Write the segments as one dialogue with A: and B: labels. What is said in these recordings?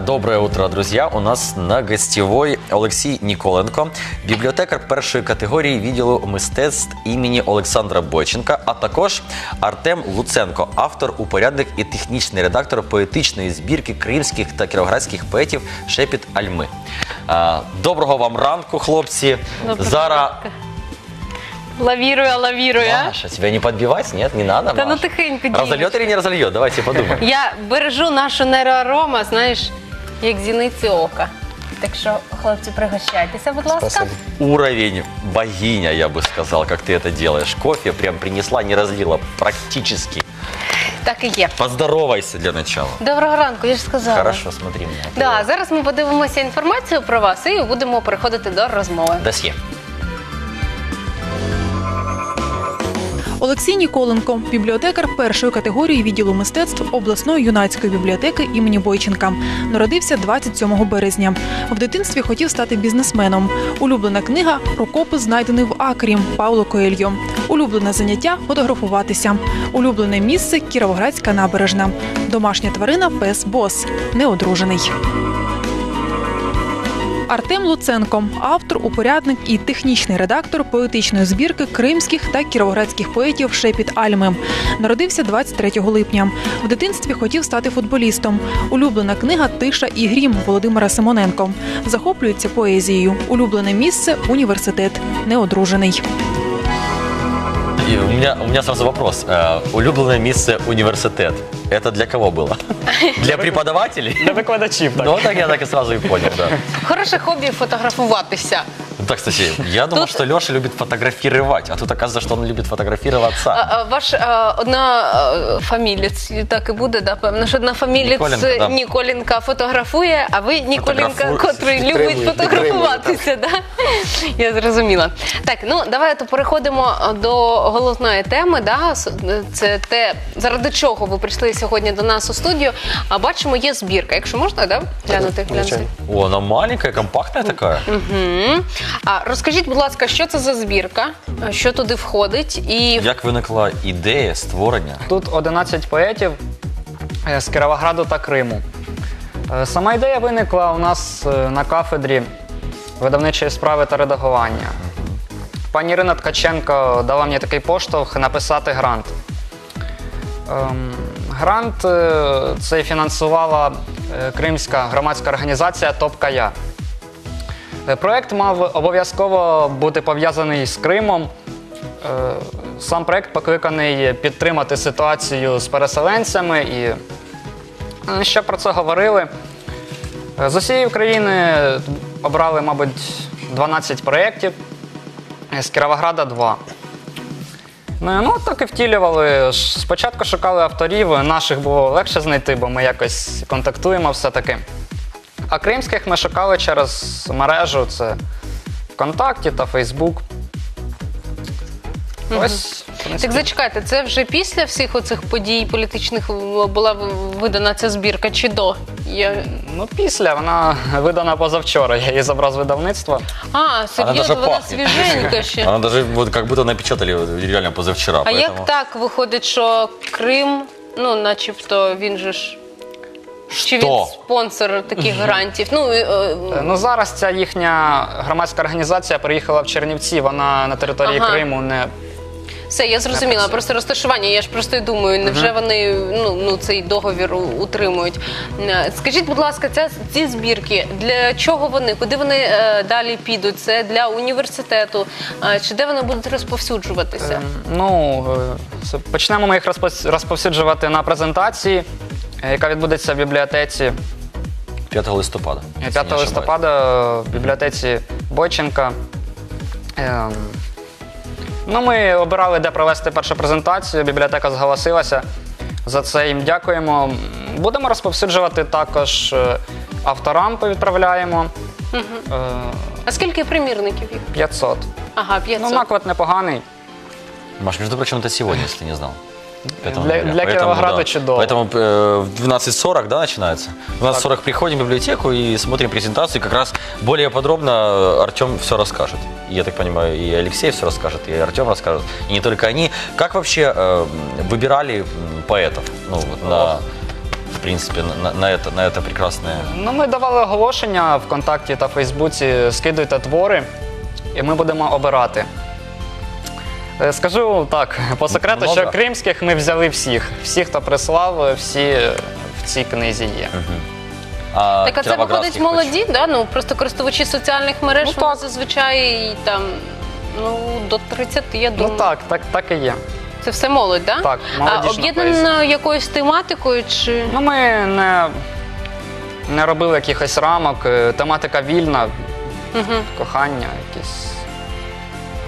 A: Доброе утро, друзья. У нас на гостєвой Олексій Ніколенко, бібліотекар першої категорії відділу мистецтв імені Олександра Бойченка, а також Артем Луценко, автор, упорядник і технічний редактор поетичної збірки кримських та кіровоградських поетів Шепіт Альми. Доброго вам ранку, хлопці.
B: Доброго
A: Зара.
B: ранку. Лавірує, лавірує.
A: Маша, тебя не подбивать? Нет, не надо,
B: Та ну
A: Маша?
B: тихенько,
A: Разольет или не разольет? Давайте подумаем.
B: Я бережу нашу нейроарома, знаєш, як зіниці ока. Так що, хлопці, пригощайтеся, будь ласка.
C: Спасибо.
A: Уровень богиня, я бы сказал, как ты это делаешь. Кофе прям принесла, не разлила, практически.
B: Так і є.
A: Поздоровайся для начала.
B: Доброго ранку, я ж сказала.
A: Хорошо, смотри меня.
B: Да, зараз ми подивимося інформацію про вас і будемо переходити до розмови.
A: Досье.
D: Олексій Ніколенко, бібліотекар першої категорії відділу мистецтв обласної юнацької бібліотеки імені Бойченка. Народився 27 березня. В дитинстві хотів стати бізнесменом. Улюблена книга Рукопис знайдений в Акрі Пауло Коельо. Улюблене заняття фотографуватися. Улюблене місце Кіровоградська набережна. Домашня тварина пес Бос. Неодружений. Артем Луценко, автор, упорядник і технічний редактор поетичної збірки кримських та кіровоградських поетів Шепіт Альми. Народився 23 липня. В дитинстві хотів стати футболістом. Улюблена книга Тиша і грім Володимира Симоненко. Захоплюється поезією. Улюблене місце університет. Неодружений.
A: И у меня, у меня сразу вопрос. Э, улюбленное место университет. Это для кого было? Для преподавателей?
C: Для викладачів, так.
A: Ну, так я так и сразу и понял, да.
B: Хороше хобі фотографуватися.
A: Так, кстати, я думал,
B: Тут-
A: что Леша любит фотографировать, а тут оказывается, что он любит фотографироваться.
B: А, а, ваш а, одна а, фаміліць, так і буде, да, певно, що одна
A: Ніколенко, да.
B: Ніколенка фотографує, а ви Ніколенка, котрий любить фотографуватися. Да? Я зрозуміла. Так, ну давайте переходимо до головної теми. Да? Це те, заради чого ви прийшли сьогодні до нас у студію. А бачимо, є збірка. Якщо можна, да? глянути, глянути.
A: О, она маленькая, компактная такая.
B: Мгм. А розкажіть, будь ласка, що це за збірка, що туди входить, і
A: Як виникла ідея створення?
C: Тут 11 поетів е, з Кіровограду та Криму. Е, Сама ідея виникла у нас е, на кафедрі видавничої справи та редагування. Пані Ірина Ткаченко дала мені такий поштовх написати грант. Ем, Грант е, цей фінансувала е, кримська громадська організація Топка Я. Е, Проект мав обов'язково бути пов'язаний з Кримом. Е, Сам проект покликаний підтримати ситуацію з переселенцями і е, ще про це говорили. Е, З усієї України обрали, мабуть, 12 проєктів, е, з Кіровограда 2. Ну, ну так і втілювали. Спочатку шукали авторів, наших було легше знайти, бо ми якось контактуємо все-таки. А кримських ми шукали через мережу, це ВКонтакті та Фейсбук. Ось.
B: Так зачекайте, це вже після всіх оцих подій політичних була видана ця збірка чи до? Я...
C: Ну, після вона видана позавчора. Я її забрав з видавництва.
B: А, серйозно, вона
A: пахнет.
B: свіженька ще.
A: Она даже вот как будто напечатали реально позавчера.
B: А
A: поэтому...
B: як так виходить, що Крим, ну, начебто, він же ж. Чи він спонсор таких грантів? Ну, е, е,
C: Е, Ну зараз ця їхня громадська організація приїхала в Чернівці. Вона на території
B: Ага.
C: Криму не
B: все, я зрозуміла. Просто розташування. Я ж просто й думаю, невже вони ну, ну, цей договір утримують. Скажіть, будь ласка, ця, ці збірки, для чого вони? Куди вони е, далі підуть? Це для університету? Е, чи де вони будуть розповсюджуватися?
C: Ем, Ну, е, почнемо ми їх розповсюджувати на презентації, яка відбудеться в бібліотеці
A: 5 листопада.
C: е,
A: если не
C: 5
A: ошибаюсь.
C: листопада в бібліотеці Бойченка. Ем, Ну, ми обирали, де провести першу презентацію. Бібліотека зголосилася. За це їм дякуємо. Будемо розповсюджувати також е, авторам, повідправляємо. Е,
B: А скільки примірників їх?
C: 500.
B: Ага, 500.
C: Ну, наклад непоганий.
A: Маш, между прочим, это сегодня, если не знал. 5
C: Для-
A: ноября.
C: для Кировограда чудово.
A: Поэтому э, в 12.40, да, начинается? В 12.40 приходим в библиотеку и смотрим презентацию. Как раз более подробно э, Артем все расскажет. И, Я так понимаю, и Алексей все расскажет, и Артем расскажет. И не только они. Как вообще э, выбирали м, поэтов? Ну, вот на... в принципе, на, на это, на это прекрасное?
C: Ну, ми давали оголошення ВКонтакті та Фейсбуці, скидуйте твори, і ми будемо обирати. Е, Скажу так, по секрету,
A: Много?
C: що кримських ми взяли всіх. Всі, хто прислав, е, всі в цій книзі є.
A: А
B: Так, а це виходить
A: кіровоградських
B: молоді, да? ну просто користувачі соціальних мереж
C: Ну,
B: вони
C: так.
B: зазвичай там ну до 30, я думаю.
C: Ну так, так, так і є.
B: Це все молодь, да?
C: Так,
B: а
C: молодіжна
B: об'єднано якоюсь тематикою чи
C: Ну, ми не, не робили якихось рамок, е, тематика вільна,
B: Мгм.
C: кохання, якісь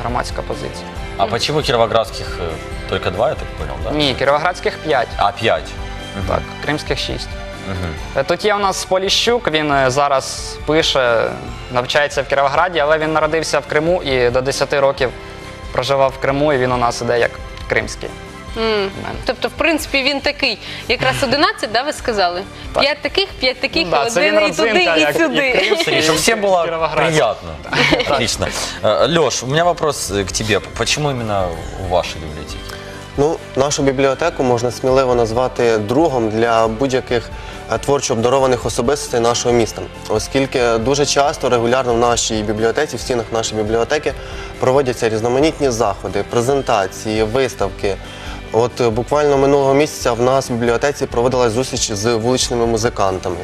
C: громадська позиція.
A: А почему кировоградских э, только два, я так понял, да?
C: Ні, кіровоградських 5,
A: А, пять.
C: так, кримських 6.
A: Мгм.
C: Е, Тут є у нас Поліщук, він е, зараз пише, навчається в Кіровограді, але він народився в Криму і до 10 років проживав в Криму, і він у нас іде як кримський.
B: М.
C: мене.
B: Тобто, в принципі, він такий, якраз 11, да, ви сказали?
C: Так.
B: П'ять таких, п'ять таких,
C: Ну да, це
B: один
C: він
B: і туди,
C: родзинка,
B: і
C: як-
B: сюди.
C: як кримський.
A: Чтобы всем было
C: Кировоградцы.
A: приятно. Отлично. Леш, у меня вопрос э, к тебе. Почему именно в вашей библиотеке?
E: Ну, нашу бібліотеку можна сміливо назвати другом для будь-яких е, творчо обдарованих особистостей нашого міста, оскільки дуже часто регулярно в нашій бібліотеці, в стінах нашої бібліотеки проводяться різноманітні заходи, презентації, виставки. От е, буквально минулого місяця в нас в бібліотеці проводилась зустріч з вуличними музикантами.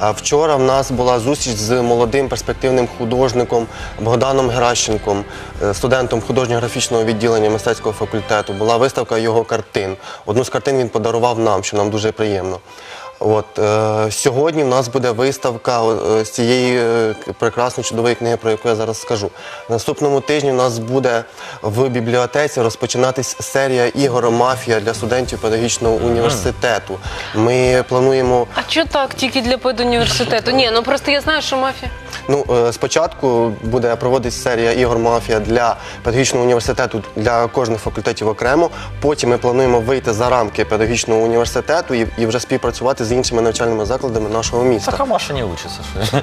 E: Вчора в нас була зустріч з молодим перспективним художником Богданом Геращенком, е, студентом художньо-графічного відділення мистецького факультету. Була виставка його картин. Одну з картин він подарував нам, що нам дуже приємно. От е, сьогодні в нас буде виставка е, з цієї е, прекрасної чудової книги, про яку я зараз скажу. Наступному тижні у нас буде в бібліотеці розпочинатись серія ігор Мафія для студентів педагогічного університету. Ми плануємо
B: А що так, тільки для педуніверситету? Ні, ну просто я знаю, що мафія.
E: Ну, е, спочатку буде проводитися серія ігор мафія для педагогічного університету для кожних факультетів окремо. Потім ми плануємо вийти за рамки педагогічного університету і, і вже співпрацювати з іншими навчальними закладами нашого міста.
A: Так, а Маша не учится. что ли?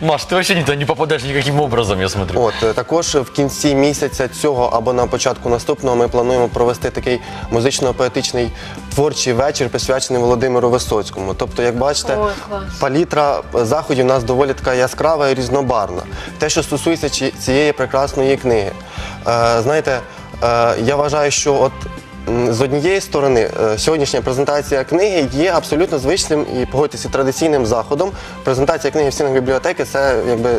A: Маш, ты вообще никуда не попадаешь никаким образом, я смотрю.
E: От е, також в кінці місяця цього або на початку наступного ми плануємо провести такий музично-поетичний творчий вечір, присвячений Володимиру Висоцькому. Тобто, як бачите,
B: Ой,
E: палітра заходів у нас доволі така яскрава і різнобарвна. Те, що стосується цієї прекрасної книги, е, знаєте, е, я вважаю, що от. З однієї сторони, е, сьогоднішня презентація книги є абсолютно звичним і погодьтеся традиційним заходом. Презентація книги в стінах бібліотеки це якби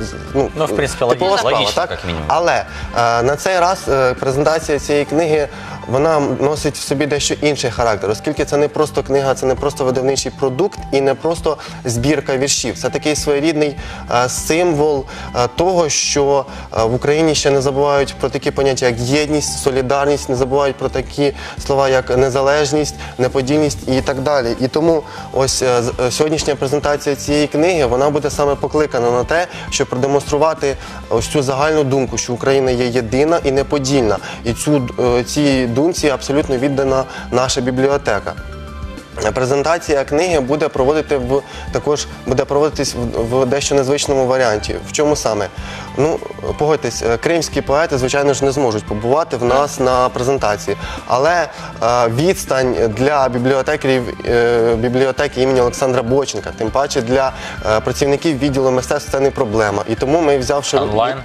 E: з- ну,
A: Ну, в принципі,
E: типова
A: логічно,
E: справа,
A: логічно,
E: так?
A: як мінімум.
E: Але е, на цей раз презентація цієї книги вона носить в собі дещо інший характер, оскільки це не просто книга, це не просто видавничий продукт і не просто збірка віршів. Це такий своєрідний е, символ е, того, що е, в Україні ще не забувають про такі поняття, як єдність, солідарність, не забувають про такі слова, як незалежність, неподільність і так далі. І тому ось сьогоднішня презентація цієї книги вона буде саме покликана на те, щоб продемонструвати ось цю загальну думку, що Україна є єдина і неподільна. І цю цій думці абсолютно віддана наша бібліотека. Презентація книги буде проводити в також буде проводитись в, в дещо незвичному варіанті. В чому саме? Ну погодьтесь, е, кримські поети, звичайно ж, не зможуть побувати в нас на презентації, але е, відстань для бібліотекарів е, бібліотеки імені Олександра Боченка, тим паче для е, працівників відділу мистецтв це не проблема. І тому ми взявши
A: Онлайн?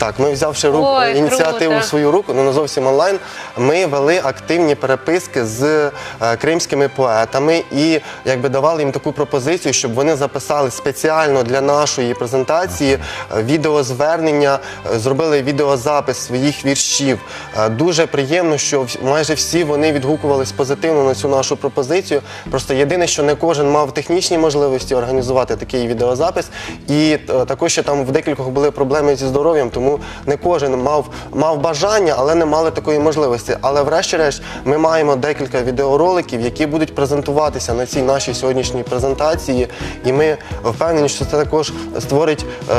E: Так, ми взявши руку
B: Ой,
E: ініціативу
B: круто.
E: в свою руку, ну не зовсім онлайн. Ми вели активні переписки з е, кримськими поетами і якби давали їм таку пропозицію, щоб вони записали спеціально для нашої презентації е, відеозвернення, е, зробили відеозапис своїх віршів. Е, Дуже приємно, що вс- майже всі вони відгукувались позитивно на цю нашу пропозицію. Просто єдине, що не кожен мав технічні можливості організувати такий відеозапис, і е, також ще там в декількох були проблеми зі здоров'ям, тому не кожен мав, мав бажання, але не мали такої можливості. Але врешті-решт ми маємо декілька відеороликів, які будуть презентуватися на цій нашій сьогоднішній презентації. І ми впевнені, що це також створить е,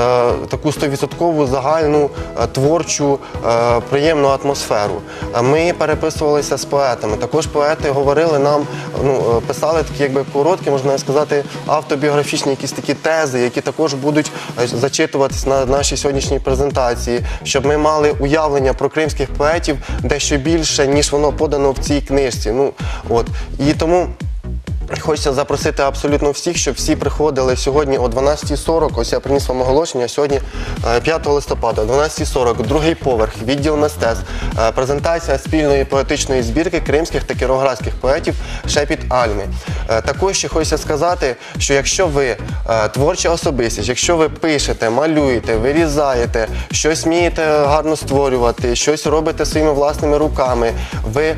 E: таку стовідсоткову загальну е, творчу е, приємну атмосферу. Ми переписувалися з поетами. Також поети говорили нам, ну е, писали такі, якби короткі, можна сказати, автобіографічні якісь такі тези, які також будуть е, зачитуватись на нашій сьогоднішній презентації, щоб ми мали уявлення про кримських поетів дещо більше, ніж воно подано в цій книжці. Ну от і тому. Хочеться запросити абсолютно всіх, щоб всі приходили сьогодні о 12.40. Ось я приніс вам оголошення. Сьогодні е, 5 листопада, о 12.40, другий поверх, відділ мистецтв, е, презентація спільної поетичної збірки кримських та кіровоградських поетів Шепіт Альми. Е, Також ще хочеться сказати, що якщо ви е, творча особистість, якщо ви пишете, малюєте, вирізаєте, щось вмієте гарно створювати, щось робите своїми власними руками, ви е,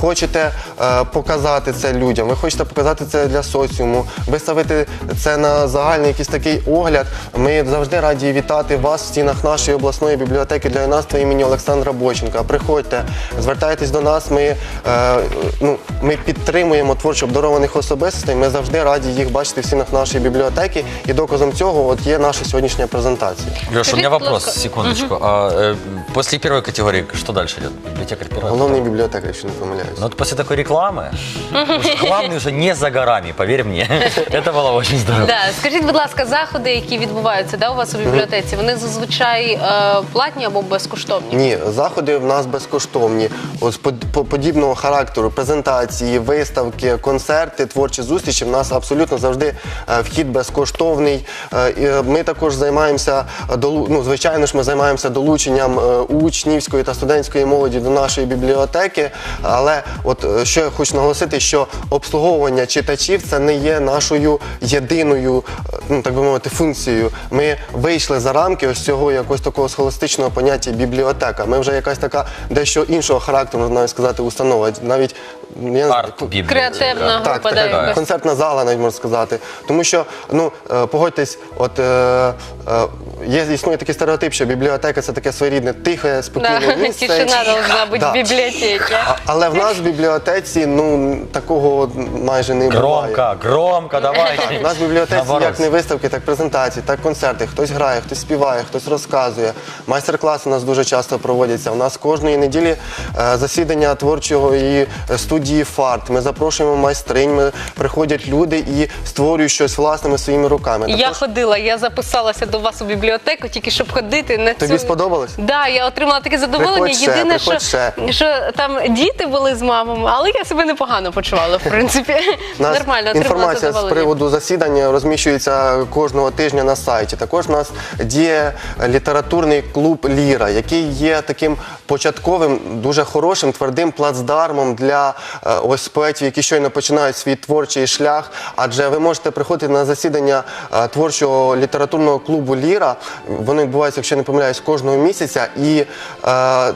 E: хочете е, показати це людям, ви хочете показати це для соціуму, виставити це на загальний якийсь такий огляд. Ми завжди раді вітати вас в стінах нашої обласної бібліотеки для юнацтва імені Олександра Боченка. Приходьте, звертайтесь до нас. Ми, е, ну, ми підтримуємо творчо обдарованих особистостей. Ми завжди раді їх бачити в стінах нашої бібліотеки. І доказом цього от є наша сьогоднішня презентація.
A: Леша, у
B: Скажите,
A: меня вопрос,
B: пожалуйста.
A: секундочку. А, э, после первой категории что дальше идет? Библиотекарь первая?
E: Головний бібліотекар, якщо не помиляюсь.
A: Ну вот после такой рекламы, уж главный уже не за горами, поверь мне. Это было очень здорово.
B: Да, скажіть, будь ласка, заходи, які відбуваються да, у вас у бібліотеці, вони зазвичай е, платні або безкоштовні?
E: Ні, заходи в нас безкоштовні. Ось под- по- подібного характеру презентації, виставки, концерти, творчі зустрічі. В нас абсолютно завжди е, вхід безкоштовний. Е, і, е, Ми також займаємося е, долу- ну, звичайно ж, ми займаємося долученням е, учнівської та студентської молоді до нашої бібліотеки. Але от е, що я хочу наголосити, що обслуговування читачів це не є нашою єдиною, е, ну так би мовити, функцією. Ми вийшли за рамки ось цього якогось такого схоластичного поняття бібліотека. Ми вже якась така дещо іншого характеру, можна навіть сказати, установа. Навіть я не знаю,
B: Креативна
E: так,
B: група,
E: така
B: да,
E: концертна зала, навіть можна сказати. Тому що, ну е, погодьтесь, от е, е, є існує такий стереотип, що бібліотека це таке своєрідне тихе, спокійне
B: Да,
E: місце.
B: Тишина должна бути
E: Да.
B: в бібліотеці.
E: А- Але в нас в бібліотеці ну такого майже не буває.
A: Громко, громко, давайте.
E: У нас в бібліотеці
A: Наоборот.
E: як не виставки, так презентації, так концерти. Хтось грає, хтось співає, хтось розказує. Майстер-класи у нас дуже часто проводяться. У нас кожної неділі е, засідання творчої е, студії фарт. Ми запрошуємо майстринь, ми приходять люди і створюють щось власними своїми руками.
B: Я ходила, я записалася до вас у бібліотеку, тільки щоб ходити на цю...
E: Тобі сподобалось?
B: Да, я отримала таке задоволення.
E: Приходь ще,
B: Єдине, що,
E: приходь ще.
B: що там діти були з мамами, але я себе непогано почувала, в принципі.
E: У нас
B: Нормально, отримала
E: інформація з
B: задоволення.
E: приводу засідання розміщується кожного тижня на сайті. Також у нас діє літературний клуб Ліра, який є таким початковим, дуже хорошим, твердим плацдармом для е, ось поетів, які щойно починають свій творчий шлях. Адже ви можете приходити на засідання е, творчого літературного клубу Ліра. Вони відбуваються, якщо не помиляюсь, кожного місяця, і е,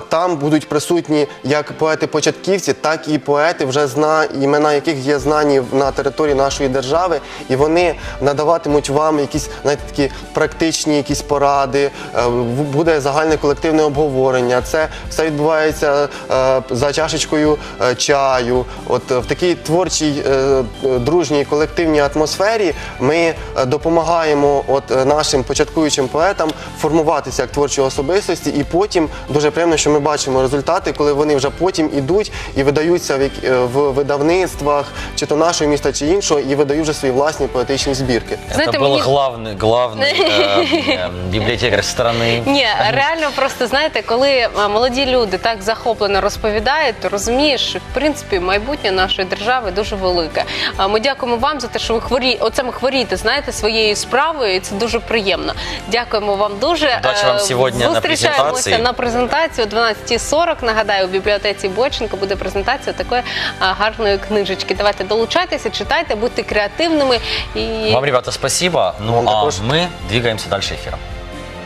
E: там будуть присутні як поети-початківці, так і поети, вже зна імена яких є знані на території нашої держави, і вони надаватимуть вам якісь знаєте, такі практичні якісь поради. е, Буде загальне колективне обговорення. Це все відбувається е, за чашечкою е, чаю. От е, в такій творчій, е, дружній колективній атмосфері ми е, допомагаємо от е, нашим початкуючим поетам формуватися як творчі особистості, і потім дуже приємно, що ми бачимо результати, коли вони вже потім ідуть і видаються в, як- е, в видавництвах, чи то нашого міста, чи іншого, і видають вже свої власні поетичні збірки.
B: Знаєте,
A: Это был
B: мені-
A: главный, главный э, э, библиотекарь страны.
B: Ні, реально просто знаєте, коли а, молоді люди так захоплено розповідають, то розумієш, що в принципі майбутнє нашої держави дуже велике. А Ми дякуємо вам за те, що ви хворі, оце ми хворієте, знаєте, своєю справою, і це дуже приємно. Дякуємо вам дуже.
A: Удачі вам
B: Е,
A: сьогодні на
B: Зустрічаємося
A: презентації.
B: на презентацію о 12.40. Нагадаю, у бібліотеці Боченко буде презентація такої гарної книжечки. Давайте долучайтеся, читайте, будьте креативними і
A: Вам, ребята, спасибо. Ну а
E: також.
A: двигаємося далі ефіром.